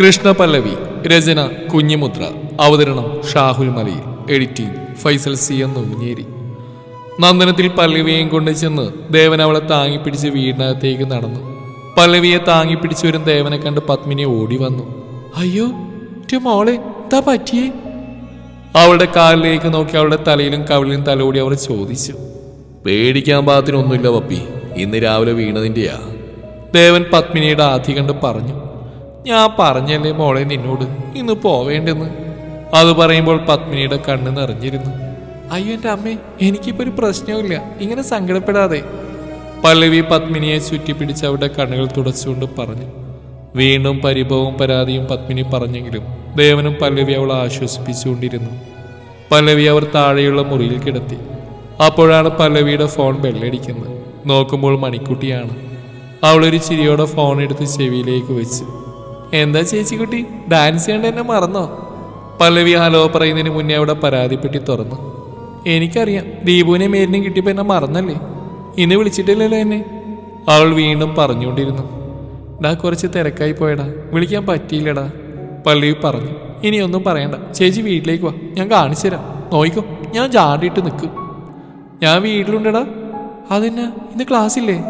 കൃഷ്ണ പല്ലവി രചന കുഞ്ഞിമുദ്ര അവതരണം ഷാഹുൽ മലയിൽ editing Faisal C എന്ന് ഊഞ്ഞേരി നന്ദനത്തിൽ പല്ലവിയെയും കൊണ്ട് ചെന്ന് ദേവൻ അവളെ താങ്ങിപ്പിടിച്ച് വീടിനകത്തേക്ക് നടന്നു. പല്ലവിയെ താങ്ങിപ്പിടിച്ച് വരും ദേവനെ കണ്ട് പത്മിനി ഓടി വന്നു. അയ്യോ മോളെ എന്താ പറ്റിയേ? അവളുടെ കാലിലേക്ക് നോക്കി അവളുടെ തലയിലും കവിളിലും തലോടി അവൾ ചോദിച്ചു. പേടിക്കാൻ പാകത്തിനൊന്നുമില്ല പപ്പി ഇന്ന് രാവിലെ വീണതിന്റെയാ. ദേവൻ പത്മിനിയുടെ ആധി കണ്ട് പറഞ്ഞു. ഞാൻ പറഞ്ഞല്ലേ മോളെ നിന്നോട് ഇന്ന് പോവേണ്ടെന്ന്. അത് പറയുമ്പോൾ പത്മിനിയുടെ കണ്ണ് നിറഞ്ഞിരുന്നു. അയ്യോ എന്റെ അമ്മേ എനിക്കിപ്പോ ഒരു പ്രശ്നവുമില്ല. ഇങ്ങനെ സങ്കടപ്പെടാതെ. പല്ലവി പത്മിനിയെ ചുറ്റിപ്പിടിച്ച് അവരുടെ കണ്ണുകൾ തുടച്ചുകൊണ്ട് പറഞ്ഞു. വീണ്ടും പരിഭവവും പരാതിയും പത്മിനി പറഞ്ഞെങ്കിലും ദേവനും പല്ലവി അവളെ ആശ്വസിപ്പിച്ചുകൊണ്ടിരുന്നു. പല്ലവി അവർ താഴെയുള്ള മുറിയിൽ കിടത്തി. അപ്പോഴാണ് പല്ലവിയുടെ ഫോൺ ബെല്ലടിക്കുന്നത്. നോക്കുമ്പോൾ മണിക്കുട്ടിയാണ്. അവളൊരു ചിരിയോടെ ഫോൺ എടുത്ത് ചെവിയിലേക്ക് വെച്ച്. എന്താ ചേച്ചി കുട്ടി? ഡാൻസ് ചെയ്യേണ്ട എന്നെ മറന്നോ? പല്ലവി ഹലോ പറയുന്നതിന് മുന്നേ അവിടെ പരാതിപ്പെട്ടി തുറന്നു. എനിക്കറിയാം ദീപുവിനെ മേലിനും കിട്ടിയപ്പോൾ എന്നെ മറന്നല്ലേ? ഇന്ന് വിളിച്ചിട്ടില്ലല്ലോ എന്നെ. അവൾ വീണ്ടും പറഞ്ഞുകൊണ്ടിരുന്നു. ഡാ കുറച്ച് തിരക്കായി പോയടാ വിളിക്കാൻ പറ്റിയില്ലടാ. പല്ലവി പറഞ്ഞു ഇനിയൊന്നും പറയണ്ട ചേച്ചി വീട്ടിലേക്ക് വാ ഞാൻ കാണിച്ചു തരാം. നോയിക്കോ ഞാൻ ജാടിയിട്ട് നിൽക്കും. ഞാൻ വീട്ടിലുണ്ടടാ. അതെന്നാ ഇന്ന് ക്ലാസ് ഇല്ലേ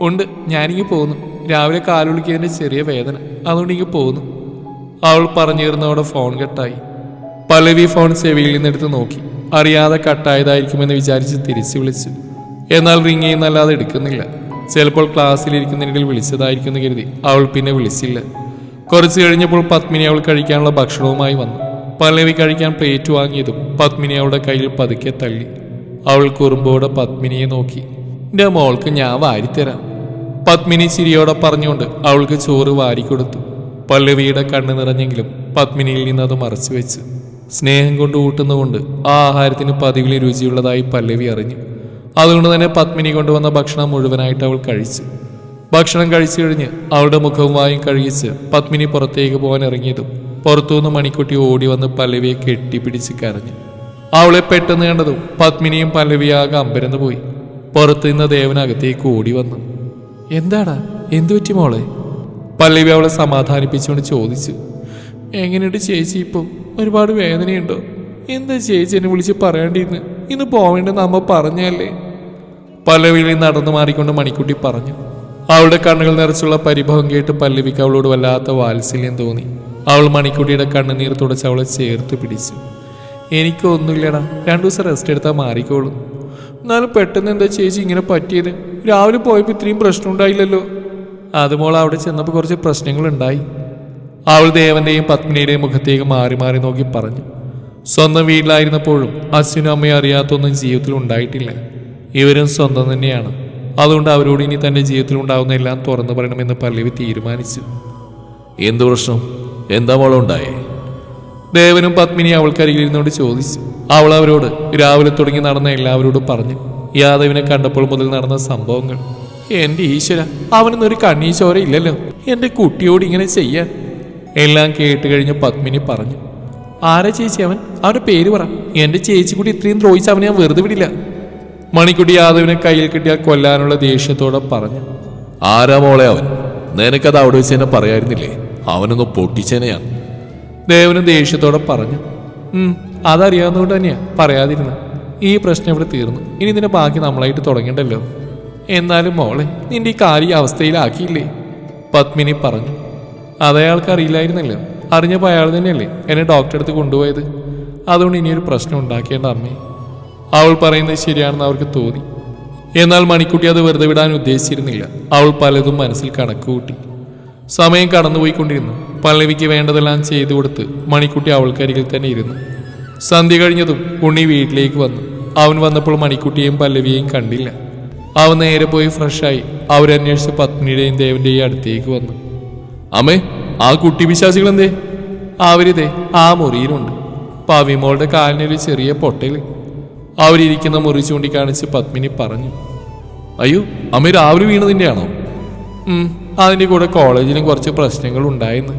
ഉണ്ട് ഞാനിങ്ങ് പോന്നു. രാവിലെ കാലുളിക്കതിന്റെ ചെറിയ വേദന. അതുകൊണ്ട് എനിക്ക് പോകുന്നു അവൾ പറഞ്ഞു തീർന്നവിടെ ഫോൺ കട്ടായി പല്ലവി ഫോൺ ചെവിയിൽ നിന്നെടുത്ത് നോക്കി. അറിയാതെ കട്ടായതായിരിക്കുമെന്ന് വിചാരിച്ച് തിരിച്ചു വിളിച്ചു. എന്നാൽ റിങ് ചെയ്യുന്നല്ലാതെ എടുക്കുന്നില്ല. ചിലപ്പോൾ ക്ലാസ്സിലിരിക്കുന്നതിനിടയിൽ വിളിച്ചതായിരിക്കും എന്ന് കരുതി. അവൾ പിന്നെ വിളിച്ചില്ല. കുറച്ച് കഴിഞ്ഞപ്പോൾ പത്മിനി അവൾ കഴിക്കാനുള്ള ഭക്ഷണവുമായി വന്നു. പല്ലവി കഴിക്കാൻ പ്ലേറ്റ് വാങ്ങിയതും പത്മിനി അവളുടെ കയ്യിൽ പതുക്കെ തള്ളി. അവൾ കുറുമ്പോടെ പത്മിനിയെ നോക്കി. എന്റെ മോൾക്ക് ഞാൻ വാരിത്തരാം. പത്മിനി ചിരിയോടെ പറഞ്ഞുകൊണ്ട് അവൾക്ക് ചോറ് വാരിക്കൊടുത്തു. പല്ലവിയുടെ കണ്ണ് നിറഞ്ഞെങ്കിലും പത്മിനിയിൽ നിന്ന് അത് മറച്ചു വെച്ച്. സ്നേഹം കൊണ്ട് ഊട്ടുന്നതുകൊണ്ട് ആ ആഹാരത്തിന് പതിവിൽ രുചിയുള്ളതായി പല്ലവി അറിഞ്ഞു. അതുകൊണ്ട് തന്നെ പത്മിനി കൊണ്ടുവന്ന ഭക്ഷണം മുഴുവനായിട്ട് അവൾ കഴിച്ചു. ഭക്ഷണം കഴിച്ചു കഴിഞ്ഞ് അവളുടെ മുഖവും വായും കഴുകിച്ച് പത്മിനി പുറത്തേക്ക് പോകാൻ ഇറങ്ങിയതും പുറത്തുനിന്ന് മണിക്കുട്ടി ഓടി വന്ന് പല്ലവിയെ കെട്ടിപ്പിടിച്ച് കരഞ്ഞു. അവളെ പെട്ടെന്ന് കണ്ടതും പത്മിനിയും പല്ലവിയാകെ അമ്പരന്ന് പോയി പുറത്തു നിന്ന് ദേവനകത്തേക്ക് ഓടി വന്നു. എന്താടാ? എന്തു പറ്റി മോളെ? പല്ലവി അവളെ സമാധാനിപ്പിച്ചുകൊണ്ട് ചോദിച്ചു. എങ്ങനെയുണ്ട് ചേച്ചി ഇപ്പം? ഒരുപാട് വേദനയുണ്ടോ? എന്താ ചേച്ചി എന്നെ വിളിച്ച് പറയേണ്ടിന്ന് ഇന്ന് പോവേണ്ടെന്ന് അമ്മ പറഞ്ഞല്ലേ പല്ലവിയിൽ നടന്നു മാറിക്കൊണ്ട് മണിക്കുട്ടി പറഞ്ഞു. അവളുടെ കണ്ണുകൾ നിറച്ചുള്ള പരിഭവം കേട്ട് പല്ലവിക്ക് അവളോട് വല്ലാത്ത വാത്സല്യം തോന്നി. അവൾ മണിക്കുട്ടിയുടെ കണ്ണുനീർ തുടച്ച് അവളെ ചേർത്ത് പിടിച്ചു. എനിക്കൊന്നുമില്ലടാ. രണ്ടു ദിവസം റെസ്റ്റ് എടുത്താൽ മാറിക്കോളും. എന്നാലും പെട്ടെന്ന് എന്താ ചേച്ചി ഇങ്ങനെ പറ്റിയത്? രാവിലെ പോയപ്പോൾ ഇത്രയും പ്രശ്നം ഉണ്ടായില്ലല്ലോ. അതുമോൾ അവിടെ ചെന്നപ്പോൾ കുറച്ച് പ്രശ്നങ്ങളുണ്ടായി അവൾ ദേവന്റെയും പത്മിനിയുടെയും മുഖത്തേക്ക് മാറി മാറി നോക്കി പറഞ്ഞു. സ്വന്തം വീട്ടിലായിരുന്നപ്പോഴും അച്ഛനും അമ്മയും അറിയാത്തൊന്നും ജീവിതത്തിൽ ഉണ്ടായിട്ടില്ല. ഇവരും സ്വന്തം തന്നെയാണ്. അതുകൊണ്ട് അവരോട് ഇനി തന്റെ ജീവിതത്തിൽ ഉണ്ടാകുന്ന എല്ലാം തുറന്നു പറയണമെന്ന് പല്ലവി തീരുമാനിച്ചു. എന്ത് പ്രശ്നം? എന്താ മോളുണ്ടായേ ദേവനും പത്മിനിയും അവൾക്കരികിലിരുന്നുകൊണ്ട് ചോദിച്ചു. അവൾ അവരോട് രാവിലെ തുടങ്ങി നടന്ന എല്ലാവരോടും പറഞ്ഞു യാദവിനെ കണ്ടപ്പോൾ മുതൽ നടന്ന സംഭവങ്ങൾ. എന്റെ ഈശ്വര അവനൊന്നൊരു കണ്ണീ ചോര ഇല്ലല്ലോ. എന്റെ കുട്ടിയോട് ഇങ്ങനെ ചെയ്യാൻ. എല്ലാം കേട്ട് കഴിഞ്ഞ് പത്മിനി പറഞ്ഞു ആരാ ചേച്ചി അവൻ? അവന്റെ പേര് പറ. എന്റെ ചേച്ചി കൂടി ഇത്രയും ദ്രോഹിച്ച് അവനെ ഞാൻ വെറുതെ വിടില്ല. മണിക്കുട്ടി യാദവിനെ കയ്യിൽ കിട്ടിയാൽ കൊല്ലാനുള്ള ദേഷ്യത്തോടെ പറഞ്ഞു ആരാ മോളെ അവൻ? നിനക്കത് അവിടെ വെച്ച് തന്നെ പറയായിരുന്നില്ലേ? അവനൊന്ന് പൊട്ടിച്ചേനെയാണ് ദേവനും ദേഷ്യത്തോടെ പറഞ്ഞു അതറിയാവുന്നതുകൊണ്ട് തന്നെയാ പറയാതിരുന്ന. ഈ പ്രശ്നം ഇവിടെ തീർന്നു. ഇനി ഇതിന്റെ ബാക്കി നമ്മളായിട്ട് തുടങ്ങണ്ടല്ലോ. എന്നാലും മോളെ നിന്റെ ഈ കാര്യം അവസ്ഥയിലാക്കിയില്ലേ? പത്മിനി പറഞ്ഞു. അതയാൾക്ക് അറിയില്ലായിരുന്നല്ലോ. അറിഞ്ഞപ്പോൾ അയാൾ തന്നെയല്ലേ എന്നെ ഡോക്ടറെ അടുത്ത് കൊണ്ടുപോയത്. അതുകൊണ്ട് ഇനിയൊരു പ്രശ്നം ഉണ്ടാക്കേണ്ട അമ്മേ. അവൾ പറയുന്നത് ശരിയാണെന്ന് അവർക്ക് തോന്നി. എന്നാൽ മണിക്കുട്ടി അത് വെറുതെ വിടാൻ ഉദ്ദേശിച്ചിരുന്നില്ല. അവൾ പലതും മനസ്സിൽ കണക്ക് കൂട്ടി. സമയം കടന്നുപോയിക്കൊണ്ടിരുന്നു. പല്ലവിക്ക് വേണ്ടതെല്ലാം ചെയ്തു കൊടുത്ത് മണിക്കുട്ടി അവൾക്കരികിൽ തന്നെ ഇരുന്നു. സന്ധ്യ കഴിഞ്ഞതും ഉണ്ണി വീട്ടിലേക്ക് വന്നു. അവൻ വന്നപ്പോൾ മണിക്കുട്ടിയെയും പല്ലവിയെയും കണ്ടില്ല. അവൻ നേരെ പോയി ഫ്രഷായി അവരന്വേഷിച്ച് പത്മിനിയുടെയും ദേവന്റെയും അടുത്തേക്ക് വന്നു. അമ്മേ ആ കുട്ടി വിശ്വാസികൾ എന്തേ അവരിതേ ആ മുറിയിലുണ്ട്. പവിമോളുടെ കാലിനൊരു ചെറിയ പൊട്ടയിൽ അവരിയ്ക്കുന്ന മുറി ചൂണ്ടിക്കാണിച്ച് പത്മിനി പറഞ്ഞു. അയ്യോ അമ്മ രാവിലെ വീണതിന്റെയാണോ അതിന്റെ കൂടെ കോളേജിലും കുറച്ച് പ്രശ്നങ്ങൾ ഉണ്ടായെന്ന്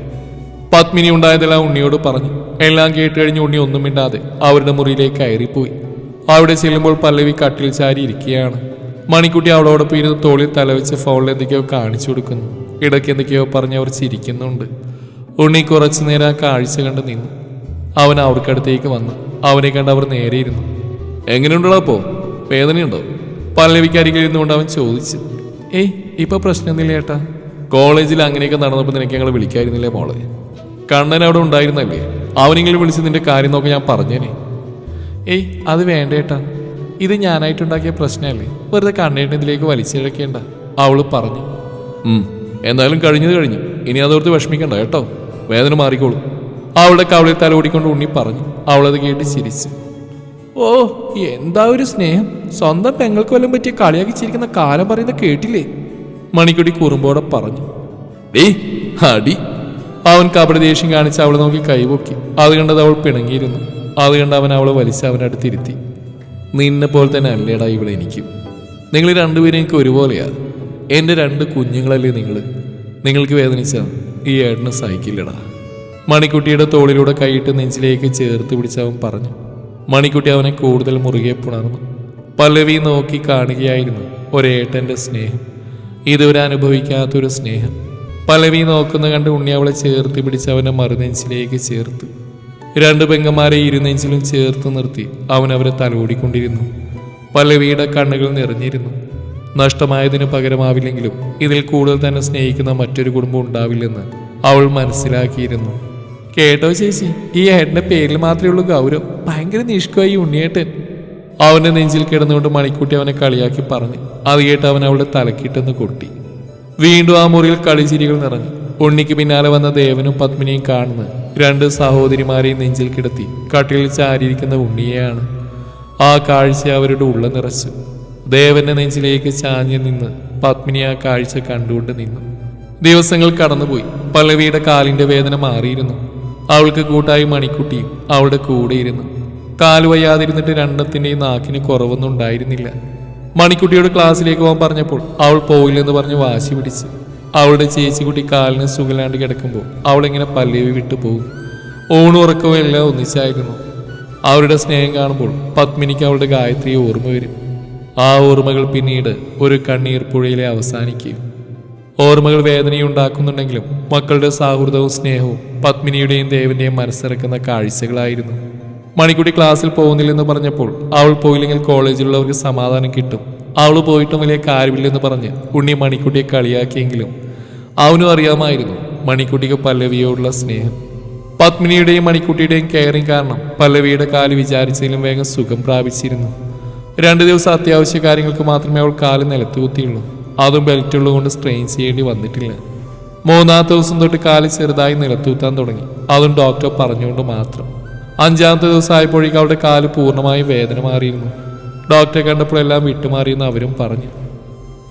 പത്മിനി ഉണ്ടായതെല്ലാം ഉണ്ണിയോട് പറഞ്ഞു. എല്ലാം കേട്ട് കഴിഞ്ഞ് ഉണ്ണി ഒന്നും മിണ്ടാതെ അവരുടെ മുറിയിലേക്ക് കയറിപ്പോയി. അവിടെ ചെല്ലുമ്പോൾ പല്ലവി കട്ടിൽ ചാരി ഇരിക്കുകയാണ്. മണിക്കുട്ടി അവളോടൊപ്പം ഇരുന്ന് തോളിൽ തലവെച്ച് ഫോണിൽ എന്തൊക്കെയോ കാണിച്ചു കൊടുക്കുന്നു. ഇടയ്ക്ക് എന്തൊക്കെയോ പറഞ്ഞ് അവർ ചിരിക്കുന്നുണ്ട്. ഉണ്ണി കുറച്ചു നേരം ആ കാഴ്ച കണ്ട് നിന്നു. അവൻ അവർക്കടുത്തേക്ക് വന്നു. അവനെ കണ്ട് അവർ നേരെ ഇരുന്നു. എങ്ങനെയുണ്ടോ അപ്പോ? വേദനയുണ്ടോ? പല്ലവിക്ക് ഇരുന്നുകൊണ്ട് അവൻ ചോദിച്ചു. ഏയ് ഇപ്പൊ പ്രശ്നമൊന്നുമില്ല ഏട്ടാ? കോളേജിൽ അങ്ങനെയൊക്കെ നടന്നപ്പോൾ നിനക്ക് ഞങ്ങൾ വിളിക്കായിരുന്നില്ലേ മോളെ? കണ്ണൻ അവിടെ ഉണ്ടായിരുന്നല്ലേ? അവനെങ്കിലും വിളിച്ച് നിന്റെ കാര്യം നോക്കി ഞാൻ പറഞ്ഞേനെ. ഏയ് അത് വേണ്ടേട്ടാ ഇത് ഞാനായിട്ടുണ്ടാക്കിയ പ്രശ്നമല്ലേ? വെറുതെ കണ്ണേട്ട് ഇതിലേക്ക് വലിച്ചിഴക്കേണ്ട. അവൾ പറഞ്ഞു. എന്തായാലും കഴിഞ്ഞത് കഴിഞ്ഞു. ഇനി അതോർത്ത് വിഷമിക്കണ്ട കേട്ടോ. വേദന മാറിക്കോളൂ. അവളുടെ കവളിൽ തലോടിക്കൊണ്ട് ഉണ്ണി പറഞ്ഞു. അവളത് കേട്ട് ചിരിച്ചു. ഓ എന്താ ഒരു സ്നേഹം? സ്വന്തം പെങ്ങൾക്ക് വല്ലതും പറ്റിയ കളിയാക്കി ചിരിക്കുന്ന കാലം പറയുന്ന കേട്ടില്ലേ? മണിക്കുടി കുറുമ്പോടെ പറഞ്ഞു. ഏയ് അടി. അവൻ കപടി ദേഷ്യം കാണിച്ച് അവളെ നോക്കി കൈപൊക്കി അത് കണ്ടത് അവൾ പിണങ്ങിയിരുന്നു. അത് കണ്ട് അവൻ അവളെ വലിച്ച് അവന്റെ അടുത്തിരുത്തി നിന്നെ പോലെ തന്നെ അല്ലേടാ ഇവിടെ എനിക്കും. നിങ്ങൾ രണ്ടുപേരും എനിക്ക് ഒരുപോലെയാ. എന്റെ രണ്ട് കുഞ്ഞുങ്ങളല്ലേ നിങ്ങൾ നിങ്ങൾക്ക് വേദനിച്ച ഈ ഏട്ടനെ സഹിക്കില്ലടാ. മണിക്കുട്ടിയുടെ തോളിലൂടെ കൈയിട്ട് നെഞ്ചിലേക്ക് ചേർത്ത് പിടിച്ച് അവൻ പറഞ്ഞു. മണിക്കുട്ടി അവനെ കൂടുതൽ മുറുകെ പുണർന്നു. പല്ലവി നോക്കി കാണുകയായിരുന്നു ഒരേട്ടന്റെ സ്നേഹം. ഇതുവരെ അനുഭവിക്കാത്തൊരു സ്നേഹം. പല്ലവി നോക്കുന്ന കണ്ട് ഉണ്ണി അവളെ ചേർത്ത് പിടിച്ച് അവനെ മറുനെഞ്ചിലേക്ക് ചേർത്ത്. രണ്ട് പെങ്ങന്മാരെ ഇരുനെഞ്ചിലും ചേർത്ത് നിർത്തി അവൻ അവരെ തലോടിക്കൊണ്ടിരുന്നു. പല്ലവിയുടെ കണ്ണുകൾ നിറഞ്ഞിരുന്നു. നഷ്ടമായതിന് പകരമാവില്ലെങ്കിലും ഇതിൽ കൂടുതൽ തന്നെ സ്നേഹിക്കുന്ന മറ്റൊരു കുടുംബം ഉണ്ടാവില്ലെന്ന് അവൾ മനസ്സിലാക്കിയിരുന്നു. കേട്ടോ ചേച്ചി ഈ ഏട്ടന്റെ പേരിൽ മാത്രമേ ഉള്ളൂ ഗൗരവം. ഭയങ്കര നിഷ്കമായി ഉണ്ണിയേട്ടൻ. അവന്റെ നെഞ്ചിൽ കിടന്നുകൊണ്ട് മണിക്കുട്ടി അവനെ കളിയാക്കി പറഞ്ഞു. അത് കേട്ട് അവൻ അവളുടെ തലക്കിട്ടെന്ന് കൊട്ടി. വീണ്ടും ആ മുറിയിൽ കളിച്ചിരികൾ നിറഞ്ഞു. ഉണ്ണിക്ക് പിന്നാലെ വന്ന ദേവനും പത്മിനിയും കാണുന്നു. രണ്ട് സഹോദരിമാരെയും നെഞ്ചിൽ കിടത്തി. കട്ടിലിൽ ചാരിയിരിക്കുന്ന ഉണ്ണിയെയാണ് ആ കാഴ്ച അവരുടെ ഉള്ള നിറച്ചു. ദേവന്റെ നെഞ്ചിലേക്ക് ചാഞ്ഞു നിന്ന് പത്മിനി ആ കാഴ്ച കണ്ടുകൊണ്ട് നിന്നു. ദിവസങ്ങൾ കടന്നുപോയി. പല്ലവിയുടെ കാലിന്റെ വേദന മാറിയിരുന്നു. അവൾക്ക് കൂട്ടായി മണിക്കുട്ടിയും അവളുടെ കൂടെയിരുന്നു കാൽ വയ്യാതിരുന്നിട്ട് രണ്ടത്തിന്റെയും നാക്കിന് കുറവൊന്നും ഉണ്ടായിരുന്നില്ല. മണിക്കുട്ടിയോട് ക്ലാസ്സിലേക്ക് പോകാൻ പറഞ്ഞപ്പോൾ അവൾ പോയില്ലെന്ന് പറഞ്ഞ് വാശി പിടിച്ച്. അവളുടെ ചേച്ചിക്കുട്ടി കാലിന് സുഖലാണ്ട് കിടക്കുമ്പോൾ അവളിങ്ങനെ പല്ലവി വിട്ടു പോകും. ഓണുറക്കവും എല്ലാം ഒന്നിച്ചായിരുന്നു. അവരുടെ സ്നേഹം കാണുമ്പോൾ പത്മിനിക്ക് അവളുടെ ഗായത്രി ഓർമ്മ വരും. ആ ഓർമ്മകൾ പിന്നീട് ഒരു കണ്ണീർ പുഴയിലെ അവസാനിക്കും ഓർമ്മകൾ വേദനയുണ്ടാക്കുന്നുണ്ടെങ്കിലും മക്കളുടെ സൗഹൃദവും സ്നേഹവും പത്മിനിയുടെയും ദേവന്റെയും മനസ്സിറക്കുന്ന കാഴ്ചകളായിരുന്നു. മണിക്കുട്ടി ക്ലാസ്സിൽ പോകുന്നില്ലെന്ന് പറഞ്ഞപ്പോൾ അവൾ പോയില്ലെങ്കിൽ കോളേജിലുള്ളവർക്ക് സമാധാനം കിട്ടും. അവൾ പോയിട്ടും വലിയ കാര്യമില്ലെന്ന് പറഞ്ഞ് ഉണ്ണി മണിക്കുട്ടിയെ കളിയാക്കിയെങ്കിലും അവനും അറിയാമായിരുന്നു മണിക്കുട്ടിക്ക് പല്ലവിയോടുള്ള സ്നേഹം. പത്മിനിയുടെയും മണിക്കുട്ടിയുടെയും കെയറിങ് കാരണം പല്ലവിയുടെ കാൽ വിചാരിച്ചതിലും വേഗം സുഖം പ്രാപിച്ചിരുന്നു. രണ്ടു ദിവസം അത്യാവശ്യ കാര്യങ്ങൾക്ക് മാത്രമേ അവൾ കാൽ നിലത്ത് കുത്തിയുള്ളൂ അതും ബെൽറ്റ് ഉള്ളതുകൊണ്ട് സ്ട്രെയിൻ ചെയ്യേണ്ടി വന്നിട്ടില്ല. മൂന്നാമത്തെ ദിവസം തൊട്ട് കാൽ ചെറുതായി നിലത്തൂത്താൻ തുടങ്ങി. അതും ഡോക്ടർ പറഞ്ഞുകൊണ്ട് മാത്രം. അഞ്ചാമത്തെ ദിവസമായപ്പോഴേക്കും അവളുടെ കാൽ പൂർണമായും വേദന മാറിയിരുന്നു. ഡോക്ടറെ കണ്ടപ്പോഴെല്ലാം വിട്ടുമാറിയെന്ന് അവരും പറഞ്ഞു.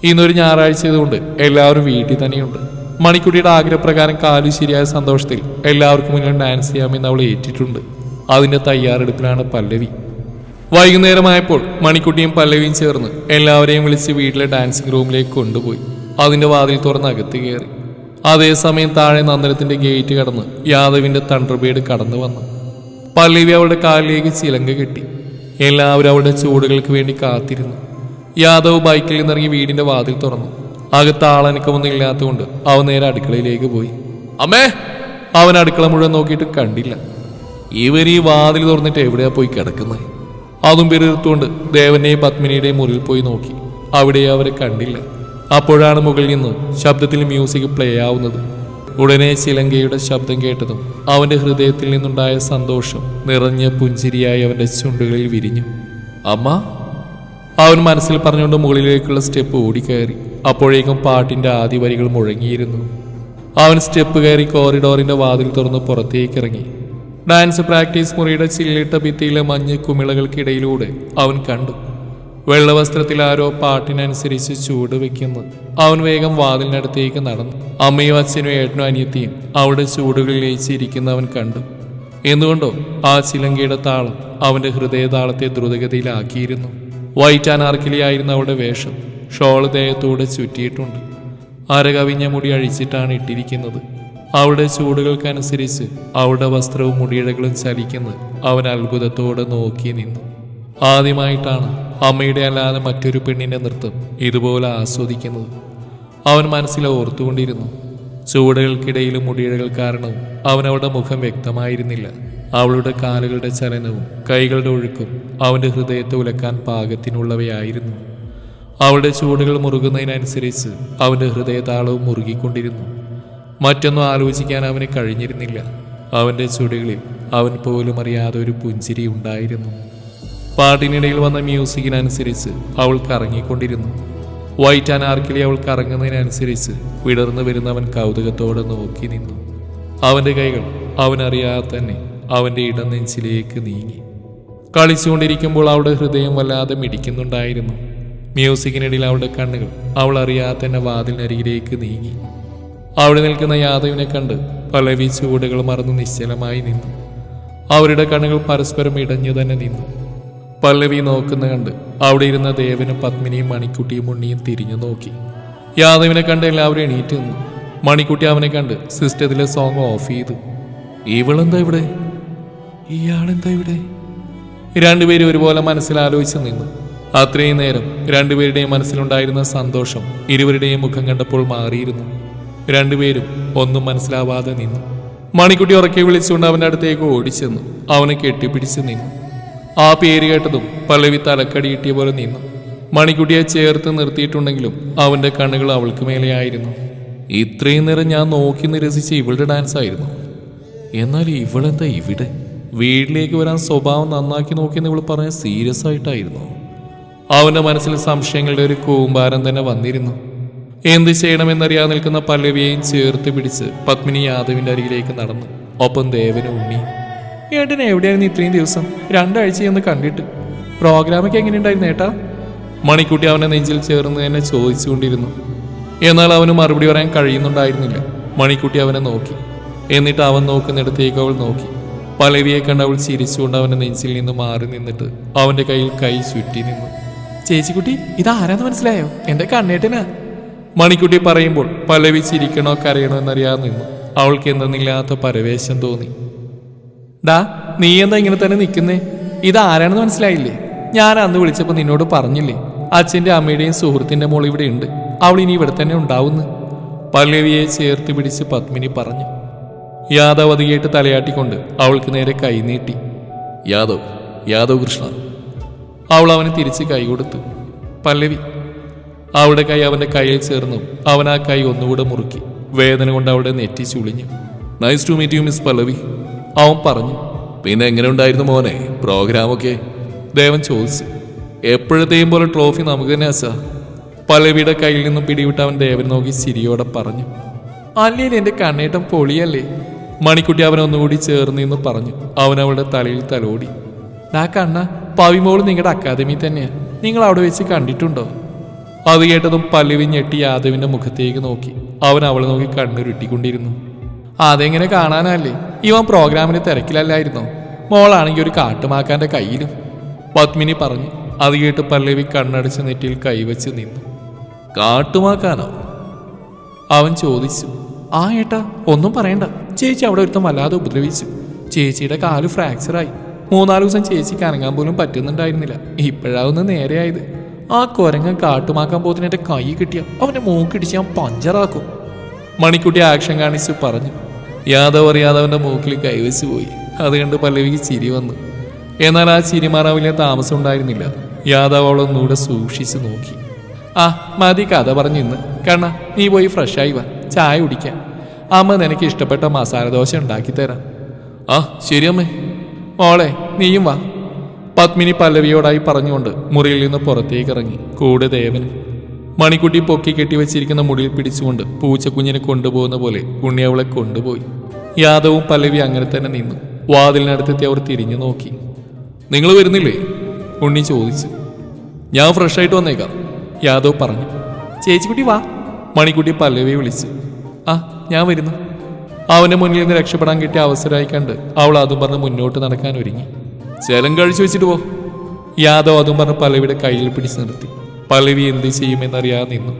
ഇന്നൊരു ഞായറാഴ്ച ആയതുകൊണ്ട് എല്ലാവരും വീട്ടിൽ തന്നെയുണ്ട്. മണിക്കുട്ടിയുടെ ആഗ്രഹപ്രകാരം കാലു ശരിയായ സന്തോഷത്തിൽ എല്ലാവർക്കും മുന്നിൽ ഡാൻസ് ചെയ്യാമെന്ന് അവൾ ഏറ്റിട്ടുണ്ട്. അതിന്റെ തയ്യാറെടുപ്പിലാണ് പല്ലവി. വൈകുന്നേരമായപ്പോൾ മണിക്കുട്ടിയും പല്ലവിയും ചേർന്ന് എല്ലാവരെയും വിളിച്ച് വീട്ടിലെ ഡാൻസിംഗ് റൂമിലേക്ക് കൊണ്ടുപോയി. അതിന്റെ വാതിൽ തുറന്ന് അകത്ത് കയറി. അതേസമയം താഴെ നന്ദനത്തിന്റെ ഗേറ്റ് കടന്ന് യാദവിന്റെ തണ്ടർബേഡ് കടന്നു വന്നു. പല്ലവി അവളുടെ കാലിലേക്ക് ചിലങ്ക കെട്ടി. എല്ലാവരും അവളുടെ ചൂടുകൾക്ക് വേണ്ടി കാത്തിരുന്നു. യാദവ് ബൈക്കിൽ നിന്നിറങ്ങി വീടിന്റെ വാതിൽ തുറന്നു. അകത്ത് ആളനക്കമൊന്നും ഇല്ലാത്തതുകൊണ്ട് അവൻ നേരെ അടുക്കളയിലേക്ക് പോയി. അമ്മേ! അവൻ അടുക്കള മുഴുവൻ നോക്കിയിട്ട് കണ്ടില്ല. ഇവർ ഈ വാതിൽ തുറന്നിട്ട് എവിടെയാ പോയി കിടക്കുന്നത്? അതും പിറുത്തുകൊണ്ട് ദേവന്റെയും പത്മിനിയുടെയും മുറിയിൽ പോയി നോക്കി. അവിടെ അവരെ കണ്ടില്ല. അപ്പോഴാണ് മുകളിൽ നിന്ന് ശബ്ദത്തിൽ മ്യൂസിക് പ്ലേ ആവുന്നത്. ഉടനെ ചിലങ്കയുടെ ശബ്ദം കേട്ടതും അവന്റെ ഹൃദയത്തിൽ നിന്നുണ്ടായ സന്തോഷം നിറഞ്ഞ പുഞ്ചിരിയായി അവന്റെ ചുണ്ടുകളിൽ വിരിഞ്ഞു. അമ്മ അവൻ മനസ്സിൽ പറഞ്ഞുകൊണ്ട് മുകളിലേക്കുള്ള സ്റ്റെപ്പ് ഓടിക്കയറി. അപ്പോഴേക്കും പാട്ടിന്റെ ആദ്യ വരികൾ മുഴങ്ങിയിരുന്നു. അവൻ സ്റ്റെപ്പ് കയറി കോറിഡോറിന്റെ വാതിൽ തുറന്ന് പുറത്തേക്ക് ഇറങ്ങി ഡാൻസ് പ്രാക്ടീസ് മുറിയുടെ ചില്ലിട്ട ഭിത്തിയിലെ മഞ്ഞ് കുമിളകൾക്കിടയിലൂടെ അവൻ കണ്ടു. വെള്ളവസ്ത്രത്തിൽ ആരോ പാട്ടിനനുസരിച്ച് ചൂട് വെക്കുന്നു. അവൻ വേഗം വാതിലിനടുത്തേക്ക് നടന്നു. അമ്മയും അച്ഛനും ഏട്ടനും അനിയത്തിയും അവിടെ ചൂടുകളിൽ ലയിച്ചിരിക്കുന്ന അവൻ കണ്ടു. എന്തുകൊണ്ടോ ആ ചിലങ്കയുടെ താളം അവന്റെ ഹൃദയതാളത്തെ ദ്രുതഗതിയിലാക്കിയിരുന്നു. വൈറ്റ് അനാർക്കിലിയായിരുന്ന അവളുടെ വേഷം ഷോൾ ദേഹത്തൂടെ ചുറ്റിയിട്ടുണ്ട്. അരകവിഞ്ഞ മുടി അഴിച്ചിട്ടാണ് ഇട്ടിരിക്കുന്നത്. അവളുടെ ചൂടുകൾക്കനുസരിച്ച് അവളുടെ വസ്ത്രവും മുടിയിഴകളും ചലിക്കുന്നത് അവൻ അത്ഭുതത്തോടെ നോക്കി നിന്നു. ആദ്യമായിട്ടാണ് അമ്മയുടെ അല്ലാതെ മറ്റൊരു പെണ്ണിന്റെ നൃത്തം ഇതുപോലെ ആസ്വദിക്കുന്നത് അവൻ മനസ്സിൽ ഓർത്തുകൊണ്ടിരുന്നു. ചുവടുകൾക്കിടയിലും മുടിയിഴകൾ കാരണവും അവൻ അവളുടെ മുഖം വ്യക്തമായിരുന്നില്ല. അവളുടെ കാലുകളുടെ ചലനവും കൈകളുടെ ഒഴുക്കും അവന്റെ ഹൃദയത്തെ ഉലക്കാൻ പാകത്തിനുള്ളവയായിരുന്നു. അവളുടെ ചുവടുകൾ മുറുകുന്നതിനനുസരിച്ച് അവന്റെ ഹൃദയതാളവും മുറുകിക്കൊണ്ടിരുന്നു. മറ്റൊന്നും ആലോചിക്കാൻ അവന് കഴിഞ്ഞിരുന്നില്ല. അവന്റെ ചുടികളിൽ അവൻ പോലും അറിയാതെ ഒരു പുഞ്ചിരി ഉണ്ടായിരുന്നു. പാട്ടിനിടയിൽ വന്ന മ്യൂസിക്കിനനുസരിച്ച് അവൾ കറങ്ങിക്കൊണ്ടിരുന്നു. വൈറ്റ് ആൻഡ് ആർക്കിലി അവൾ കറങ്ങുന്നതിനനുസരിച്ച് വിടർന്നു വരുന്നവൻ കൗതുകത്തോടെ നോക്കി നിന്നു. അവന്റെ കൈകൾ അവനറിയാതെ തന്നെ അവന്റെ ഇടനെഞ്ചിലേക്ക് നീങ്ങി. കളിച്ചുകൊണ്ടിരിക്കുമ്പോൾ അവളുടെ ഹൃദയം വല്ലാതെ മിടിക്കുന്നുണ്ടായിരുന്നു. മ്യൂസിക്കിനിടയിൽ അവളുടെ കണ്ണുകൾ അവൾ അറിയാതെ തന്നെ വാതിലിനരികിലേക്ക് നീങ്ങി. അവിടെ നിൽക്കുന്ന യാദവിനെ കണ്ട് പലവി ചൂടുകൾ മറന്ന് നിശ്ചലമായി നിന്നു. അവരുടെ കണ്ണുകൾ പരസ്പരം ഇടഞ്ഞു തന്നെ നിന്നു. പല്ലവി നോക്കുന്ന കണ്ട് അവിടെ ഇരുന്ന ദേവനും പത്മിനിയും മണിക്കുട്ടിയും ഉണ്ണിയും തിരിഞ്ഞു നോക്കി. യാദവിനെ കണ്ട് എല്ലാവരും എണീറ്റ് നിന്നു. മണിക്കുട്ടി അവനെ കണ്ട് സിസ്റ്റത്തിലെ സോങ് ഓഫ് ചെയ്തു. ഇവളെന്താ ഇവിടെ? ഇയാളെന്താ ഇവിടെ? രണ്ടുപേരും ഒരുപോലെ മനസ്സിലാലോചിച്ച് നിന്നു. അത്രയും നേരം രണ്ടുപേരുടെയും മനസ്സിലുണ്ടായിരുന്ന സന്തോഷം ഇരുവരുടെയും മുഖം കണ്ടപ്പോൾ മാറിയിരുന്നു. രണ്ടുപേരും ഒന്നും മനസ്സിലാവാതെ നിന്നു. മണിക്കുട്ടി ഉറക്കെ വിളിച്ചുകൊണ്ട് അവന്റെ അടുത്തേക്ക് ഓടിച്ചെന്നു. അവനെ കെട്ടിപ്പിടിച്ച് നിന്നു. ആ പേര് കേട്ടതും പല്ലവി തലക്കടിയിട്ടിയ പോലെ നിന്നു. മണിക്കുട്ടിയെ ചേർത്ത് നിർത്തിയിട്ടുണ്ടെങ്കിലും അവന്റെ കണ്ണുകൾ അവൾക്ക് മേലെയായിരുന്നു. ഇത്രയും നേരം ഞാൻ നോക്കി നിരസിച്ച ഇവളുടെ ഡാൻസ് ആയിരുന്നു. എന്നാൽ ഇവളെന്താ ഇവിടെ? വീട്ടിലേക്ക് വരാൻ സ്വഭാവം നന്നാക്കി നോക്കിയെന്ന് ഇവൾ പറഞ്ഞ സീരിയസ് ആയിട്ടായിരുന്നു. അവന്റെ മനസ്സിൽ സംശയങ്ങളുടെ ഒരു കൂമ്പാരം തന്നെ വന്നിരുന്നു. എന്ത് ചെയ്യണമെന്നറിയാതെ നിൽക്കുന്ന പല്ലവിയെയും ചേർത്ത് പിടിച്ച് പത്മിനി യാദവിന്റെ അരികിലേക്ക് നടന്നു. ഒപ്പം ദേവനും ഉണ്ണി. ഏട്ടൻ എവിടെയായിരുന്നു ഇത്രയും ദിവസം? രണ്ടാഴ്ചയൊന്ന് കണ്ടിട്ട്. പ്രോഗ്രാമൊക്കെ എങ്ങനെയുണ്ടായിരുന്നു ഏട്ടാ? മണിക്കുട്ടി അവനെ നെഞ്ചിൽ ചേർന്ന് എന്നെ ചോദിച്ചുകൊണ്ടിരുന്നു. എന്നാൽ അവന് മറുപടി പറയാൻ കഴിയുന്നുണ്ടായിരുന്നില്ല. മണിക്കുട്ടി അവനെ നോക്കി. എന്നിട്ട് അവൻ നോക്കുന്നിടത്തേക്ക് അവൾ നോക്കി. പലവിയെ കണ്ട് അവൾ ചിരിച്ചുകൊണ്ട് അവന്റെ നെഞ്ചിൽ നിന്ന് മാറി നിന്നിട്ട് അവന്റെ കയ്യിൽ കൈ ചുറ്റി നിന്നു. ചേച്ചിക്കുട്ടി ഇതാരാന്ന് മനസ്സിലായോ? എന്റെ കണ്ണേട്ടനാ. മണിക്കുട്ടി പറയുമ്പോൾ പലവി ചിരിക്കണോ കരയണോ എന്നറിയാതെ നിന്നു. അവൾക്ക് എന്തെന്നില്ലാത്ത പരവേശം തോന്നി. ഡാ നീ എന്താ ഇങ്ങനെ തന്നെ നിൽക്കുന്നേ? ഇതാരാണെന്ന് മനസ്സിലായില്ലേ? ഞാൻ അന്ന് വിളിച്ചപ്പോൾ നിന്നോട് പറഞ്ഞില്ലേ അച്ഛന്റെ അമ്മയുടെയും സുഹൃത്തിന്റെ മോൾ ഇവിടെ ഉണ്ട്. അവൾ ഇനി ഇവിടെ തന്നെ ഉണ്ടാവുന്നു. പല്ലവിയെ ചേർത്ത് പിടിച്ച് പത്മിനി പറഞ്ഞു. യാദവ് അത് കേട്ട് തലയാട്ടിക്കൊണ്ട് അവൾക്ക് നേരെ കൈനീട്ടി യാദവ് യാദവ് കൃഷ്ണ. അവൾ അവന് തിരിച്ച് കൈ കൊടുത്തു. പല്ലവി അവളുടെ കൈ അവന്റെ കയ്യിൽ ചേർന്നു. അവൻ ആ കൈ ഒന്നുകൂടെ മുറുക്കി. വേദന കൊണ്ട് അവളുടെ നെറ്റി ചുളിഞ്ഞു. Nice to meet you miss Pallavi. അവൻ പറഞ്ഞു പിന്നെ എങ്ങനെ ഉണ്ടായിരുന്നു മോനെ പ്രോഗ്രാമൊക്കെ ദേവൻ ചോദിച്ചു എപ്പോഴത്തെയും പോലെ ട്രോഫി നമുക്ക് തന്നെ അച്ഛാ പലവിയുടെ കയ്യിൽ നിന്നും പിടിവിട്ട് അവൻ ദേവൻ നോക്കി ചിരിയോടെ പറഞ്ഞു അല്ലേ എന്റെ കണ്ണേട്ടം പൊളിയല്ലേ? മണിക്കുട്ടി അവൻ ഒന്നുകൂടി ചേർന്ന് നിന്ന് പറഞ്ഞു അവൻ അവളുടെ തലയിൽ തലോടി ഡാ കണ്ണ പവിമോൾ നിങ്ങളുടെ അക്കാദമി തന്നെയാ. നിങ്ങൾ അവിടെ വെച്ച് കണ്ടിട്ടുണ്ടോ? അത് കേട്ടതും പല്ലവി ഞെട്ടി യാദവിന്റെ മുഖത്തേക്ക് നോക്കി അവൻ അവളെ നോക്കി കണ്ണുരുട്ടിക്കൊണ്ടിരുന്നു. അതെങ്ങനെ കാണാനല്ലേ? ഇവൻ പ്രോഗ്രാമിന് തിരക്കിലല്ലായിരുന്നു? മോളാണെങ്കിൽ ഒരു കാട്ടുമാക്കാന്റെ കയ്യിലും. പത്മിനി പറഞ്ഞു അത് കേട്ട് പല്ലവി കണ്ണടച്ച് നെറ്റിയിൽ കൈവച്ച് നിന്നു. കാട്ടുമാക്കാനോ? അവൻ ചോദിച്ചു ആ ഏട്ടാ ഒന്നും പറയണ്ട. ചേച്ചി അവിടെ ഒരുത്തം വല്ലാതെ ഉപദ്രവിച്ചു. ചേച്ചിയുടെ കാൽ ഫ്രാക്ചറായി. മൂന്നാൽ ദിവസം ചേച്ചിക്ക് അനങ്ങാൻ പോലും പറ്റുന്നുണ്ടായിരുന്നില്ല. ഇപ്പോഴാവുന്ന നേരെയായത്. ആ കുരങ്ങൻ കാട്ടുമാക്കാൻ പോത്തിന് എന്റെ കൈ കിട്ടിയ അവന്റെ മൂക്കിടിച്ച് ഞാൻ പഞ്ചറാക്കും. മണിക്കുട്ടി ആക്ഷൻ കാണിച്ചു പറഞ്ഞു യാദവ് അറിയാതവന്റെ മൂക്കിൽ കൈവച്ചു പോയി. അത് കണ്ട് പല്ലവിക്ക് ചിരി വന്നു. എന്നാൽ ആ ചിരി മാറാൻ വലിയ താമസം ഉണ്ടായിരുന്നില്ല. യാദവ് അവളൊന്നുകൂടെ സൂക്ഷിച്ചു നോക്കി. ആ മതി കഥ പറഞ്ഞു ഇന്ന് കണ്ണ നീ പോയി ഫ്രഷായി വാ. ചായ കുടിക്കാം. അമ്മ നിനക്ക് ഇഷ്ടപ്പെട്ട മസാല ദോശ ഉണ്ടാക്കി തരാം. ആ ശരി അമ്മേ. മോളെ നീയും വാ. പത്മിനി പല്ലവിയോടായി പറഞ്ഞുകൊണ്ട് മുറിയിൽ നിന്ന് പുറത്തേക്ക് ഇറങ്ങി. കൂടെ ദേവന് മണിക്കുട്ടി പൊക്കി കെട്ടിവെച്ചിരിക്കുന്ന മുടിയിൽ പിടിച്ചുകൊണ്ട് പൂച്ചക്കുഞ്ഞിനെ കൊണ്ടുപോകുന്ന പോലെ ഉണ്ണി അവളെ കൊണ്ടുപോയി. യാദവും പല്ലവി അങ്ങനെ തന്നെ നിന്നു. വാതിലിനടുത്തെത്തി അവർ തിരിഞ്ഞു നോക്കി. നിങ്ങൾ വരുന്നില്ലേ? ഉണ്ണി ചോദിച്ചു. ഞാൻ ഫ്രഷ് ആയിട്ട് വന്നേക്കാം യാദവ് പറഞ്ഞു. ചേച്ചിക്കുട്ടി വാ മണിക്കുട്ടി പല്ലവിയെ വിളിച്ചു. ആ ഞാൻ വരുന്നു. അവന്റെ മുന്നിൽ നിന്ന് രക്ഷപ്പെടാൻ കിട്ടിയ അവസരമായി കണ്ട് അവൾ അതും പറഞ്ഞ് മുന്നോട്ട് നടക്കാൻ ഒരുങ്ങി. ചെലം കഴിച്ചു വെച്ചിട്ട് പോ യാദവ് അതും പറഞ്ഞ് പല്ലവിയുടെ കയ്യിൽ പിടിച്ചു നിർത്തി. പല്ലവി എന്ത് ചെയ്യുമെന്നറിയാതെ നിന്നു.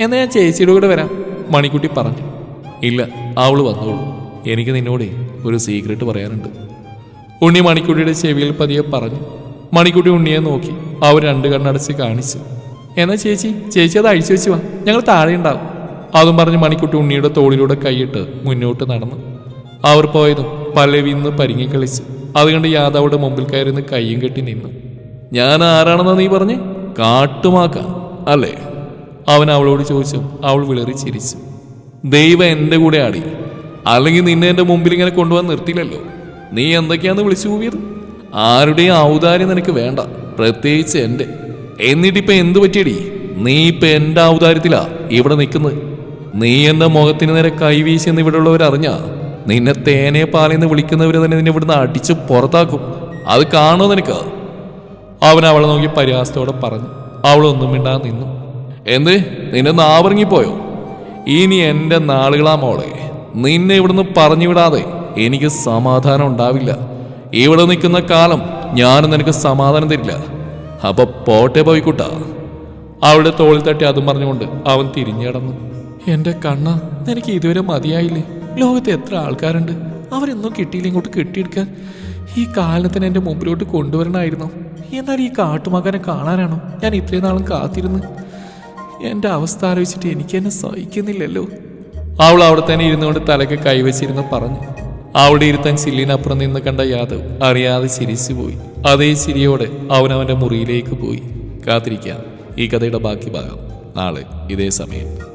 എന്നാ ഞാൻ ചേച്ചിയുടെ കൂടെ വരാം മണിക്കുട്ടി പറഞ്ഞു. ഇല്ല അവൾ വന്നോളൂ. എനിക്ക് നിന്നോട് ഒരു സീക്രട്ട് പറയാനുണ്ട്. ഉണ്ണി മണിക്കുട്ടിയുടെ ചെവിയിൽ പതിയെ പറഞ്ഞു. മണിക്കുട്ടി ഉണ്ണിയെ നോക്കി അവർ രണ്ട് കണ്ണടച്ച് കാണിച്ചു. എന്നാ ചേച്ചി ചേച്ചി അത് അഴിച്ചു വെച്ച് വാ ഞങ്ങൾ താഴെ ഉണ്ടാവും. അതും പറഞ്ഞ് മണിക്കുട്ടി ഉണ്ണിയുടെ തോളിലൂടെ കൈയിട്ട് മുന്നോട്ട് നടന്നു. അവർ പോയതും പല്ലവി ഇന്ന് പരിങ്ങി അതുകൊണ്ട് യാദവയുടെ മുമ്പിൽ കയറി നിന്ന് കയ്യും കെട്ടി നിന്നു. ഞാൻ ആരാണെന്നാ നീ പറഞ്ഞ്? കാട്ടുമാക്ക അല്ലേ? അവൻ അവളോട് ചോദിച്ചു അവൾ വിളറി ചിരിച്ചു. ദൈവം എന്റെ കൂടെ ആടി. അല്ലെങ്കിൽ നിന്നെ എന്റെ മുമ്പിൽ ഇങ്ങനെ കൊണ്ടുപോകാൻ നിർത്തിയില്ലല്ലോ? നീ എന്തൊക്കെയാന്ന് വിളിച്ചു കൂവിയത്? ആരുടെയും ഔദാര്യം നിനക്ക് വേണ്ട. പ്രത്യേകിച്ച് എന്റെ. എന്നിട്ടിപ്പോൾ എന്ത് പറ്റിയടി? നീ ഇപ്പൊ എന്റെ ഔദാര്യത്തിലാ ഇവിടെ നിൽക്കുന്നത്. നീ എന്റെ മുഖത്തിന് നേരെ കൈവീശി എന്ന് ഇവിടെ ഉള്ളവർ അറിഞ്ഞാ നിന്നെ തേനെ പാലിന്ന് വിളിക്കുന്നവര് തന്നെ നിന്നെ ഇവിടുന്ന് അടിച്ച് പുറത്താക്കും. അത് കാണോ നിനക്ക്? അവൻ അവളെ നോക്കി പരിഹാസത്തോടെ പറഞ്ഞു. അവളൊന്നും മിണ്ടാ നിന്നു. എന്ത്? നിന്നെ നാവിറങ്ങിപ്പോയോ? ഇനി എന്റെ നാളുകളാ മോളെ. നിന്നെ ഇവിടുന്ന് പറഞ്ഞു വിടാതെ എനിക്ക് സമാധാനം ഉണ്ടാവില്ല. ഇവിടെ നിൽക്കുന്ന കാലം ഞാനും നിനക്ക് സമാധാനം തരില്ല. അപ്പൊ പോട്ടെ പോയിക്കൂട്ടാ അവളുടെ തോളിൽ തട്ടി അതും പറഞ്ഞുകൊണ്ട് അവൻ തിരിഞ്ഞടന്നു എന്റെ കണ്ണ നിനക്ക് ഇതുവരെ മതിയായില്ലേ? ലോകത്ത് എത്ര ആൾക്കാരുണ്ട്. അവരെന്നും കിട്ടിയില്ല ഇങ്ങോട്ട് കെട്ടിയെടുക്കാൻ. ഈ കാലത്തിന് എന്റെ മുമ്പിലോട്ട് കൊണ്ടുവരണമായിരുന്നു എന്നാൽ ഈ കാട്ടുമകനെ കാണാനാണോ ഞാൻ ഇത്രയും നാളും കാത്തിരുന്ന്? എന്റെ അവസ്ഥ ആലോചിച്ചിട്ട് എനിക്ക് എന്നെ സഹിക്കുന്നില്ലല്ലോ. അവൾ അവിടെ തന്നെ ഇരുന്നുകൊണ്ട് തലയ്ക്ക് കൈവച്ചിരുന്ന് പറഞ്ഞു. അവിടെ ഇരുത്താൻ ചില്ലിനപ്പുറം നിന്ന് കണ്ട യാദവ് അറിയാതെ ചിരിച്ചുപോയി അതേ ചിരിയോടെ അവൻ അവന്റെ മുറിയിലേക്ക് പോയി. കാത്തിരിക്കാം. ഈ കഥയുടെ ബാക്കി ഭാഗം നാളെ ഇതേ സമയം.